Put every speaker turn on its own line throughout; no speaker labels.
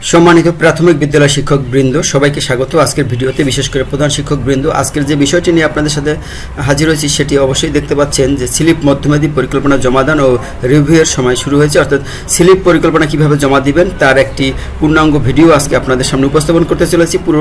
সম্মানিত প্রাথমিক বিদ্যালয় শিক্ষক বৃন্দ সবাইকে স্বাগত। আজকের ভিডিওতে বিশেষ করে প্রধান শিক্ষক বৃন্দ আজকের যে বিষয়টি নিয়ে আপনাদের সাথে হাজির হয়েছি সেটি অবশ্যই দেখতে পাচ্ছেন যে স্লিপ মধ্যমেধি পরিকল্পনা জমাদান ও রিভিউয়ের সময় শুরু হয়েছে। অর্থাৎ স্লিপ পরিকল্পনা কীভাবে জমা দিবেন তার একটি পূর্ণাঙ্গ ভিডিও আজকে আপনাদের সামনে উপস্থাপন করতে চলেছি। পুরো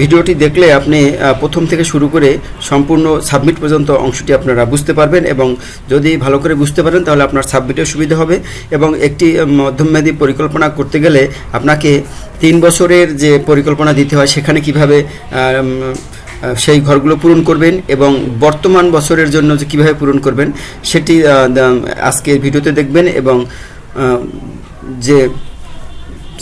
ভিডিওটি দেখলে আপনি প্রথম থেকে শুরু করে সম্পূর্ণ সাবমিট পর্যন্ত অংশটি আপনারা বুঝতে পারবেন এবং যদি ভালো করে বুঝতে পারেন তাহলে আপনার সাবমিটেও সুবিধা হবে এবং একটি আহ, মধ্যমেধি পরিকল্পনা করতে গেলে আপনাকে তিন বছরের যে পরিকল্পনা দিতে হয়, সেখানে কীভাবে সেই ঘরগুলো পূরণ করবেন এবং বর্তমান বছরের জন্য যে কীভাবে পূরণ করবেন, সেটি আজকে ভিডিওতে দেখবেন এবং যে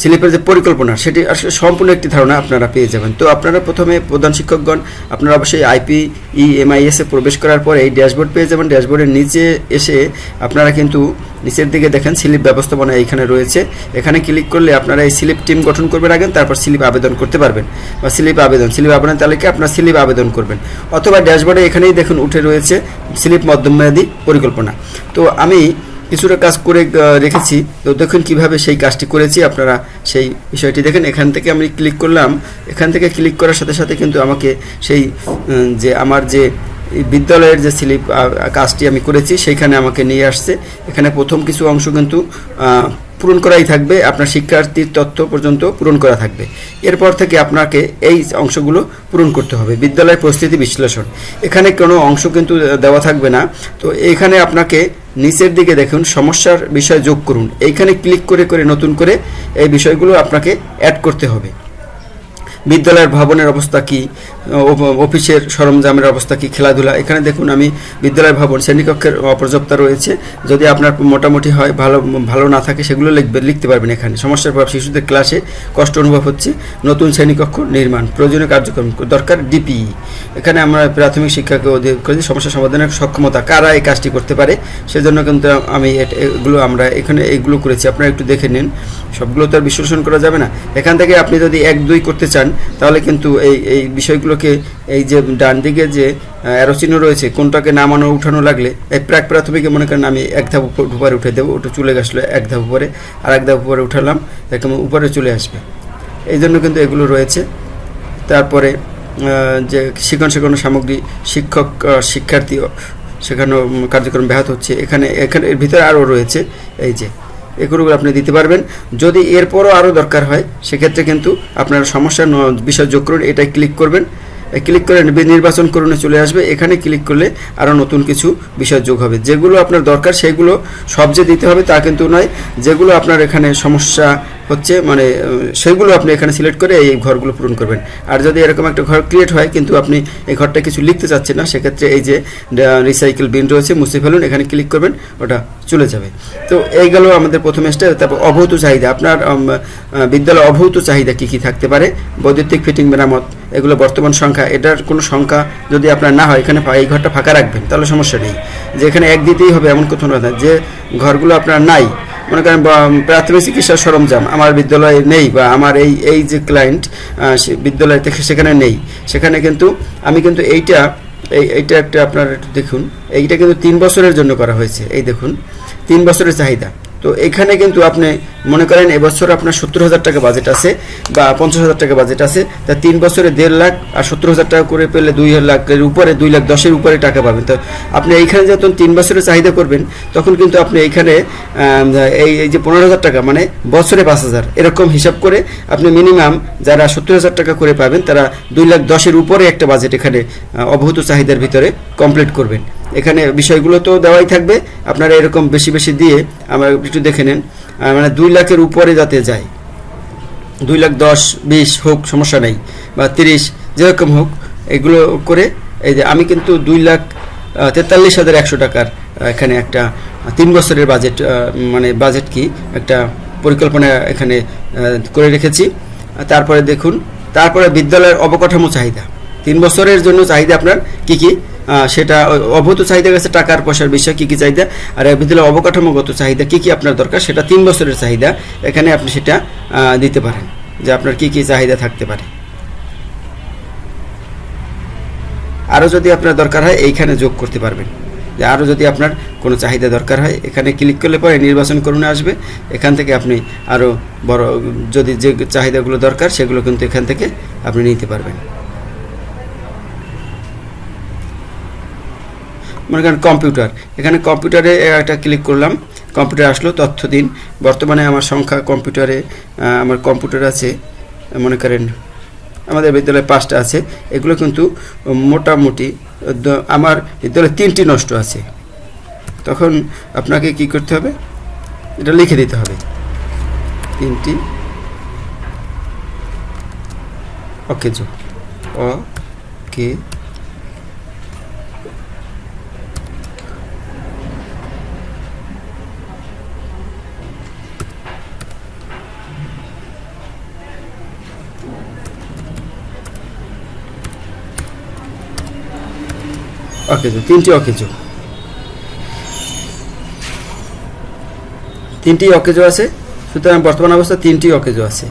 স্লিপের যে পরিকল্পনা, সেটি আসলে সম্পূর্ণ একটি ধারণা আপনারা পেয়ে যাবেন। তো আপনারা প্রথমে প্রধান শিক্ষকগণ, আপনারা অবশ্যই আইপি ই এমআইএস এ প্রবেশ করার পরে এই ড্যাশবোর্ড পেয়ে যাবেন। ড্যাশবোর্ডের নিচে এসে আপনারা কিন্তু নিচের দিকে দেখেন স্লিপ ব্যবস্থাপনা এইখানে রয়েছে। এখানে ক্লিক করলে আপনারা এই স্লিপ টিম গঠন করবেন আগে তারপর স্লিপ আবেদন করতে পারবেন। বা স্লিপ আবেদন স্লিপ আবেদন তালিকায় আপনার স্লিপ আবেদন করবেন। অথবা ড্যাশবোর্ডে এখানেই দেখুন উঠে রয়েছে স্লিপ মধ্যমেয়াদী পরিকল্পনা। তো আমি কিছুটা কাজ করে রেখেছি। তো দেখুন কীভাবে সেই কাজটি করেছি, আপনারা সেই বিষয়টি দেখেন। এখান থেকে আমি ক্লিক করলাম। এখান থেকে ক্লিক করার সাথে সাথে কিন্তু আমাকে সেই যে আমার যে বিদ্যালয়ের যে স্লিপ কাজটি আমি করেছি, সেইখানে আমাকে নিয়ে আসছে। এখানে প্রথম কিছু অংশ কিন্তু পূরণ করাই থাকবে, আপনার শিক্ষার্থীর তথ্য পর্যন্ত পূরণ করা থাকবে। এরপর থেকে আপনাকে এই অংশগুলো পূরণ করতে হবে বিদ্যালয়ের পরিস্থিতি বিশ্লেষণ। এখানে কোনো অংশ কিন্তু দেওয়া থাকবে না, তো এখানে আপনাকে নিচের দিকে দেখুন, সমস্যার বিষয় যোগ করুন। এইখানে ক্লিক করে করে, নতুন করে এই বিষয়গুলো আপনাকে অ্যাড করতে হবে। বিদ্যালয়ের ভবনের অবস্থা কি? অফিসের সরঞ্জামের অবস্থা কি? খেলাধুলা? এখানে দেখুন, আমি বিদ্যালয় ভবন শ্রেণীকক্ষের অপর্যাপ্তা রয়েছে। যদি আপনার মোটামুটি হয়, ভালো ভালো না থাকে, সেগুলো লিখবে, লিখতে পারবেন এখানে। সমস্যার প্রভাব শিশুদের ক্লাসে কষ্ট অনুভব হচ্ছে। নতুন শ্রেণীকক্ষ নির্মাণ, প্রয়োজনীয় কার্যক্রম, দরকার ডিপিই। এখানে আমরা প্রাথমিক শিক্ষাকে অধিক করেছি, সমস্যা সমাধানের সক্ষমতা, কারা এই কাজটি করতে পারে? সেজন্য কিন্তু আমি এগুলো আমরা এখানে এইগুলো করেছি। আপনারা একটু দেখে নিন। সবগুলো তো আর বিশ্লেষণ করা যাবে না। এখান থেকে আপনি যদি এক, দুই করতে চান, তাহলে কিন্তু এই এই বিষয়গুলোকে, এই যে ডান দিকে যে অ্যারোচিহ্ন রয়েছে, কোনটাকে নামানো, উঠানো লাগলে, এই প্রাক প্রাথমিকে মনে করেন আমি এক ধাপ উপর- উঠে দেবো, ওটা চলে গেছিল এক ধাপ উপরে, আর এক ধাপ উপরে উঠালাম একদম উপরে চলে আসবে। এই জন্য কিন্তু এগুলো রয়েছে। তারপরে যে শিক্ষণ শেখানো সামগ্রী, শিক্ষক শিক্ষার্থী শেখানো কার্যক্রম ব্যাহত হচ্ছে। এখানে এখানে ভিতরে আরও রয়েছে, এই যে এগুলো আপনি দিতে পারবেন। যদি এরপরও আরও দরকার হয়, সেক্ষেত্রে কিন্তু আপনার সমস্যা বিষয় যোগ করুন, এটাই ক্লিক করবেন। ক্লিক করে নির্বা- নির্বাচন করুনে, চলে আসবে। এখানে ক্লিক করলে আরও নতুন কিছু বিষয় যোগ হবে। যেগুলো আপনার দরকার, সেগুলো সব যে দিতে হবে তা কিন্তু নয়। যেগুলো আপনার এখানে সমস্যা হচ্ছে মানে সেগুলো আপনি এখানে সিলেক্ট করে এই ঘরগুলো পূরণ করবেন। আর যদি এরকম একটা ঘর ক্রিয়েট হয়, কিন্তু আপনি এই ঘরটা কিছু লিখতে চাচ্ছেন না, সেক্ষেত্রে এই যে রিসাইকেল বিন রয়েছে, মুছে ফেলুন, এখানে ক্লিক করবেন, ওটা চলে যাবে। তো এই গেল আমাদের প্রথম স্টেপ তারপর অভৌত চাহিদা। আপনার বিদ্যালয়ে অভৌত চাহিদা কি কি থাকতে পারে? বৈদ্যুতিক ফিটিং মেরামত, এগুলো বর্তমান সংখ্যা, এটার কোনো সংখ্যা যদি আপনার না হয়, এখানে এই ঘরটা ফাঁকা রাখবেন, তাহলে সমস্যা নেই। যে এখানে এক দিতেই হবে, এমন কথা না, যে ঘরগুলো আপনার নাই মনে করেন প্রাথমিক চিকিৎসার সরঞ্জাম আমার বিদ্যালয়ে নেই, বা, আমার এই এই যে ক্লায়েন্ট বিদ্যালয় থেকে সেখানে নেই। সেখানে কিন্তু আমি কিন্তু এইটা, এই, এইটা একটা আপনার একটু দেখুন, এইটা কিন্তু তিন বছরের জন্য করা হয়েছে, এই দেখুন, তিন বছরের চাহিদা। তো এখানে কিন্তু আপনি মনে করেন এবছর আপনার সত্তর হাজার টাকা বাজেট আছে বা পঞ্চাশ হাজার টাকা বাজেট আছে, তা তিন বছরে দেড় লাখ আর সত্তর হাজার টাকা করে পেলে দুই লাখের উপরে দুই লাখ, দশের উপরে টাকা পাবেন। তো আপনি এইখানে যখন তিন বছরের চাহিদা করবেন, তখন কিন্তু আপনি এইখানে এই যে পনেরো হাজার টাকা মানে বছরে পাঁচ হাজার, এরকম হিসাব করে আপনি মিনিমাম যারা সত্তর হাজার টাকা করে পাবেন, তারা দুই লাখ, দশের উপরে একটা বাজেট এখানে অভূত চাহিদার ভিতরে কমপ্লিট করবেন। এখানে বিষয়গুলো তো দেওয়াই থাকবে, আপনারা এরকম বেশি বেশি দিয়ে আমরা একটু দেখে নেন। মানে দুই লাখের উপরে যাতে যায়। দুই লাখ দশ, বিশ হোক, সমস্যা নেই, বা তিরিশ, যেরকম হোক, এগুলো করে, এই যে আমি কিন্তু দুই লাখ তেতাল্লিশ হাজার একশো টাকার এখানে একটা তিন বছরের বাজেট মানে বাজেট কি, একটা পরিকল্পনা এখানে করে রেখেছি। তারপরে দেখুন, তারপরে বিদ্যালয়ের অবকাঠামো চাহিদা। তিন বছরের জন্য চাহিদা আপনার কি কি? সেটা অভূত চাহিদা গেছে টাকার পয়সার বিষয়, কি কি চাহিদা, আর এই বিদ্যালয়ের অবকাঠামোগত চাহিদা, কি কি আপনার দরকার, সেটা তিন বছরের চাহিদা, এখানে আপনি সেটা দিতে পারেন, যে আপনার কি কি চাহিদা থাকতে পারে। আরও যদি আপনার দরকার হয়, এইখানে যোগ করতে পারবেন। যে আরও যদি আপনার কোনো চাহিদা দরকার হয়, এখানে ক্লিক করলে পরে নির্বাচন করুন আসবে, এখান থেকে আপনি আরও বড়, যদি যে চাহিদাগুলো দরকার, সেগুলো কিন্তু এখান থেকে আপনি নিতে পারবেন। মনে করেন কম্পিউটার। এখানে কম্পিউটারে একটা ক্লিক করলাম, কম্পিউটার আসলো, তথ্য দিন। বর্তমানে আমার সংখ্যা কম্পিউটারে আমার কম্পিউটার আছে, মনে করেন আমাদের বিদ্যালয়ে পাঁচটা আছে। এগুলো কিন্তু মোটামুটি আমার বিদ্যালয়ে তিনটি নষ্ট আছে। তখন আপনাকে কি করতে হবে? এটা লিখে দিতে হবে। তিনটি। ওকে, জো। অ অকেজো, তিনটি অকেজো। তিনটি অকেজো আছে, সুতরাং বর্তমান অবস্থা তিনটি অকেজো আছে।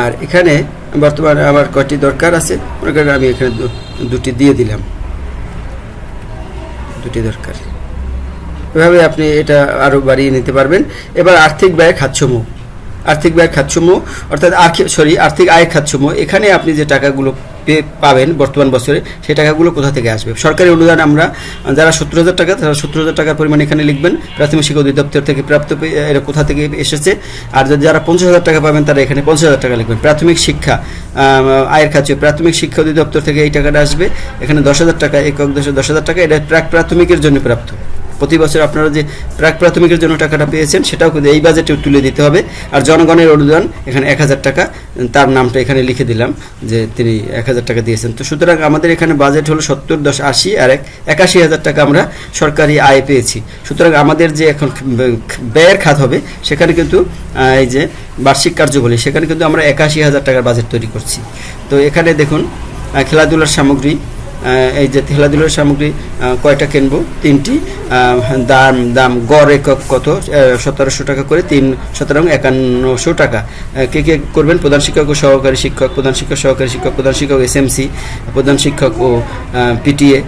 আর এখানে বর্তমানে আমার কয়টি দরকার আছে আমি এখানে দুটি দিয়ে দিলাম। দুটি দরকার। এভাবে আপনি এটা আরও বাড়িয়ে নিতে পারবেন। এবার আর্থিক ব্যয় খাতসমূহ। আর্থিক ব্যয় খাতসমূহ, অর্থাৎ সরি, আর্থিক আয় খাতসমূহ। এখানে আপনি যে টাকাগুলো পাবেন বর্তমান বছরে, সেই টাকাগুলো কোথা থেকে আসবে? সরকারি অনুদান আমরা, যারা সত্তর হাজার টাকা, তারা সত্তর হাজার টাকার পরিমাণ এখানে লিখবেন, প্রাথমিক শিক্ষা অধিদপ্তর থেকে প্রাপ্ত এরা কোথা থেকে এসেছে, আর যারা পঞ্চাশ হাজার টাকা পাবেন, তারা এখানে পঞ্চাশ হাজার টাকা লিখবেন। প্রাথমিক শিক্ষা আয়ের খাচ্ছে প্রাথমিক শিক্ষা অধিদপ্তর থেকে এই টাকাটা আসবে, এখানে দশ হাজার টাকা, একক দশ হাজার টাকা, এটা প্রাক প্রাথমিকের জন্য প্রাপ্ত। প্রতি বছর আপনারা যে প্রাক প্রাথমিকের জন্য টাকাটা পেয়েছেন, সেটাও কিন্তু এই বাজেটে তুলে দিতে হবে। আর জনগণের অনুদান, এখানে এক হাজার টাকা, তার নামটা এখানে লিখে দিলাম যে তিনি এক হাজার টাকা দিয়েছেন। তো সুতরাং আমাদের এখানে বাজেট হলো সত্তর দশ আশি, আর এক একাশি হাজার টাকা আমরা সরকারি আয় পেয়েছি। সুতরাং আমাদের যে এখন ব্যয়ের খাত হবে, সেখানে কিন্তু এই যে বার্ষিক কার্যবলী, সেখানে কিন্তু আমরা একাশি হাজার টাকার বাজেট তৈরি করছি। তো এখানে দেখুন খেলাধুলার সামগ্রী এই যে খেলাধুলার সামগ্রী কয়টা কিনবো? তিনটি। দাম দাম গড় একক কত? সতেরোশো টাকা করে তিন, সতেরো একান্নশো টাকা। কে কে করবেন? প্রধান শিক্ষক ও সহকারী শিক্ষক, প্রধান শিক্ষক, সহকারী শিক্ষক, প্রধান শিক্ষক এসএমসি, প্রধান শিক্ষক ও পিটিএ।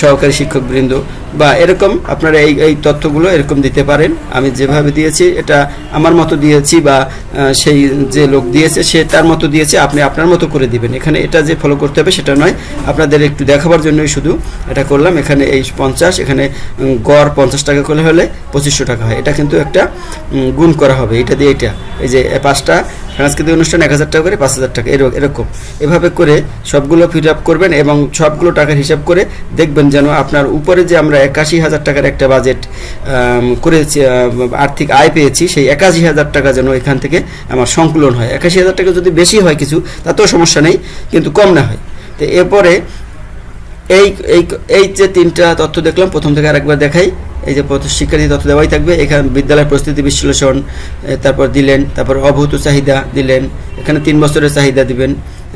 সহকারী শিক্ষক বৃন্দ বা এরকম আপনারা এই এই তথ্যগুলো এরকম দিতে পারেন। আমি যেভাবে দিয়েছি, এটা আমার মতো দিয়েছি বা সেই যে লোক দিয়েছে, সে তার মতো দিয়েছে, আপনি আপনার মতো করে দিবেন। এখানে এটা যে ফলো করতে হবে, সেটা নয়। আপনাদের একটু দেখাবার জন্যই শুধু এটা করলাম। এখানে এই পঞ্চাশ, এখানে গড় পঞ্চাশ টাকা করলে হলে পঁচিশশো টাকা হয়। এটা কিন্তু একটা গুণ করা হবে। এটা দিয়ে এটা, এই যে পাঁচটা সাংস্কৃতিক অনুষ্ঠান এক হাজার টাকা করে, পাঁচ হাজার টাকা এরকম এরকম। এভাবে করে সবগুলো ফিল আপ করবেন এবং সবগুলো টাকার হিসাব করে দেখবেন যেন আপনার উপরে যে আমরা একাশি হাজার টাকার একটা বাজেট করেছি আর্থিক আয় পেয়েছি, সেই একাশি হাজার টাকা যেন এখান থেকে আমার সংকুলন হয়। একাশি হাজার টাকা যদি বেশি হয় কিছু, তাতেও সমস্যা নেই, কিন্তু কম না হয়। তো এরপরে এই এই এই যে তিনটা তথ্য দেখলাম, প্রথম থেকে আরেকবার দেখাই। এই যে শিক্ষার্থী তথ্য দেওয়াই থাকবে। এখানে বিদ্যালয় প্রস্তুতি বিশ্লেষণ তারপর দিলেন, তারপর অভূত চাহিদা দিলেন, এখানে তিন বছরের চাহিদা দিবেন।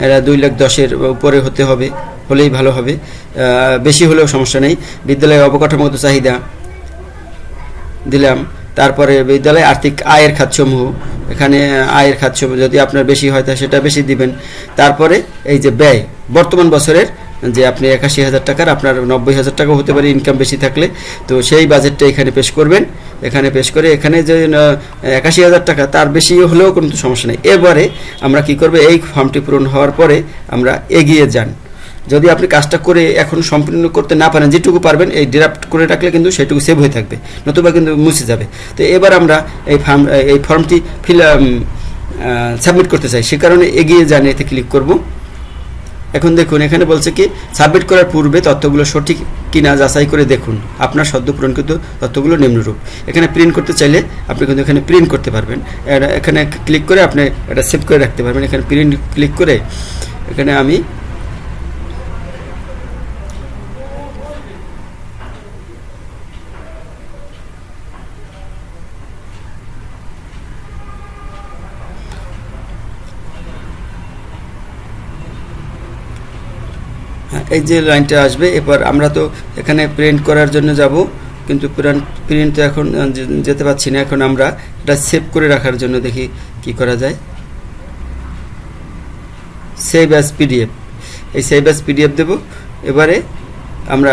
এরা দুই লাখ দশের উপরে হতে হবে, হলেই ভালো হবে। বেশি হলেও সমস্যা নেই। বিদ্যালয়ের অবকাঠামোগত চাহিদা দিলাম। তারপরে বিদ্যালয়ে আর্থিক আয়ের খাতসমূহ, এখানে আয়ের খাতসমূহ যদি আপনার বেশি হয়, তা সেটা বেশি দিবেন। তারপরে এই যে ব্যয়, বর্তমান বছরের যে আপনি একাশি হাজার টাকার, আপনার নব্বই হাজার টাকা হতে পারে ইনকাম বেশি থাকলে। তো সেই বাজেটটা এখানে পেশ করবেন। এখানে পেশ করে এখানে যে একাশি হাজার টাকা, তার বেশি হলেও কোনো সমস্যা নেই। এবারে আমরা কি করব, এই ফর্মটি পূরণ হওয়ার পরে আমরা এগিয়ে যান। যদি আপনি কাজটা করে এখন সম্পূর্ণ করতে না পারেন, যেটুকু পারবেন, এই ড্রাফট করে রাখলে কিন্তু সেটুকু সেভ হয়ে থাকবে, নতুবা কিন্তু মুছে যাবে। তো এবার আমরা এই ফর্ম এই ফর্মটি ফিল সাবমিট করতে চাই। সে কারণে এগিয়ে যান, এতে ক্লিক করব। এখন দেখুন, এখানে বলছে কি, সাবমিট করার পূর্বে তথ্যগুলো সঠিক কিনা যাচাই করে দেখুন। আপনার সদ্য পূরণকৃত তথ্যগুলো নিম্নরূপ। এখানে প্রিন্ট করতে চাইলে আপনি কিন্তু এখানে প্রিন্ট করতে পারবেন। এখানে ক্লিক করে আপনি এটা সেভ করে রাখতে পারবেন। এখানে প্রিন্ট ক্লিক করে এখানে আমি এই যে লাইনটা আসবে, এবার আমরা তো এখানে প্রিন্ট করার জন্য যাব, কিন্তু প্রিন্ট প্রিন্ট এখন যেতে পারছি না। এখন আমরা এটা সেভ করে রাখার জন্য দেখি কি করা যায়। সেভ অ্যাজ পিডিএফ এই সেভ অ্যাজ পিডিএফ দেবো। এবারে আমরা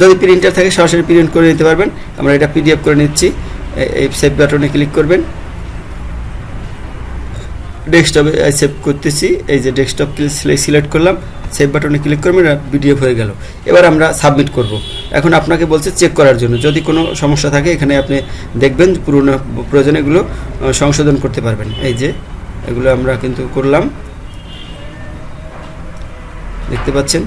যদি প্রিন্টার থাকে, সরাসরি প্রিন্ট করে নিতে পারবেন। আমরা এটা পিডিএফ করে নিচ্ছি। এই সেভ বাটনে ক্লিক করবেন। ডেস্কটপে সেভ করতেছি। এই যে ডেস্কটপ সিলেক্ট করলাম সেভ বাটনে ক্লিক করবেন পিডিএফ হয়ে গেল। এবার আমরা সাবমিট করব। এখন আপনাকে বলছে চেক করার জন্য। যদি কোনো সমস্যা থাকে, এখানে আপনি দেখবেন পুরনো প্রয়োজনে এগুলো সংশোধন করতে পারবেন। এই যে, এগুলো আমরা কিন্তু করলাম। দেখতে পাচ্ছেন?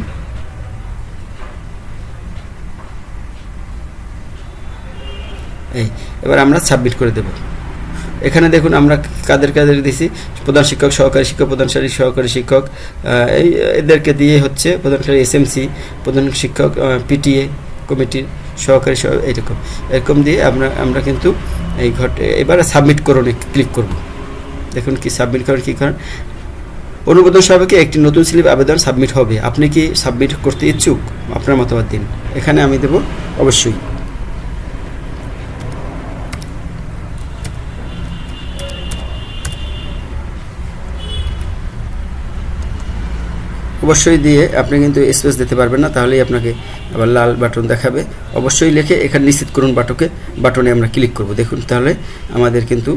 এই, এবার আমরা সাবমিট করে দেব। এখানে দেখুন আমরা কাদের কাদের দিছি, প্রধান শিক্ষক, সহকারী শিক্ষক, প্রধান শারীরিক সহকারী শিক্ষক এই, এদেরকে দিয়ে হচ্ছে প্রধান এসএমসি প্রধান শিক্ষক পিটিএ কমিটির সহকারী সহ এইরকম এরকম দিয়ে আমরা আমরা কিন্তু এই ঘট, এবারে সাবমিট করুন ক্লিক করব দেখুন কি সাবমিট করেন, কী করেন। অনুমোদন সভাকে একটি নতুন স্লিপ আবেদন সাবমিট হবে। আপনি কি সাবমিট করতে ইচ্ছুক? আপনার মতামত দিন। এখানে আমি দেব, অবশ্যই। অবশ্যই দিয়ে আপনি কিন্তু স্পেস দিতে পারবেন না, তাহলেই আপনাকে আবার লাল বাটন দেখাবে। অবশ্যই লিখে এখানে নিশ্চিত করুন বাটকে বাটনে আমরা ক্লিক করব। দেখুন, তাহলে আমাদের কিন্তু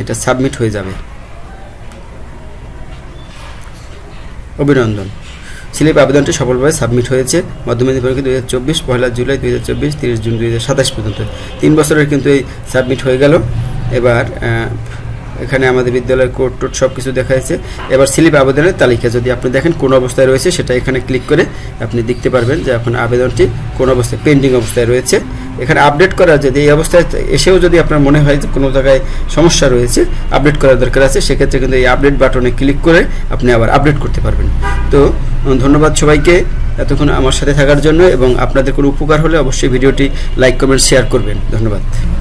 এটা সাবমিট হয়ে যাবে। অভিনন্দন। স্লিপ আবেদনটি সফলভাবে সাবমিট হয়েছে। মধ্যমেধি পরীক্ষা দুই হাজার চব্বিশ, পয়লা জুলাই দুই হাজার চব্বিশ, তিরিশ জুন দুই হাজার সাতাশ পর্যন্ত। তিন বছরের কিন্তু এই সাবমিট হয়ে গেল। এবার এখানে আমাদের বিদ্যালয়ের কোড টোড সব কিছু দেখা যাচ্ছে এবার স্লিপ আবেদনের তালিকা, যদি আপনি দেখেন কোন অবস্থায় রয়েছে, সেটা এখানে ক্লিক করে আপনি দেখতে পারবেন যে এখন আবেদনটি কোন অবস্থায়, পেন্ডিং অবস্থায় রয়েছে। এখানে আপডেট করার যদি এই অবস্থায় এসেও যদি আপনার মনে হয় যে কোনো জায়গায় সমস্যা রয়েছে, আপডেট করার দরকার আছে, সেক্ষেত্রে কিন্তু এই আপডেট বাটনে ক্লিক করে আপনি আবার আপডেট করতে পারবেন। তো ধন্যবাদ সবাইকে এতক্ষণ আমার সাথে থাকার জন্য এবং আপনাদের কোনো উপকার হলে অবশ্যই ভিডিওটি লাইক, কমেন্ট, শেয়ার করবেন। ধন্যবাদ।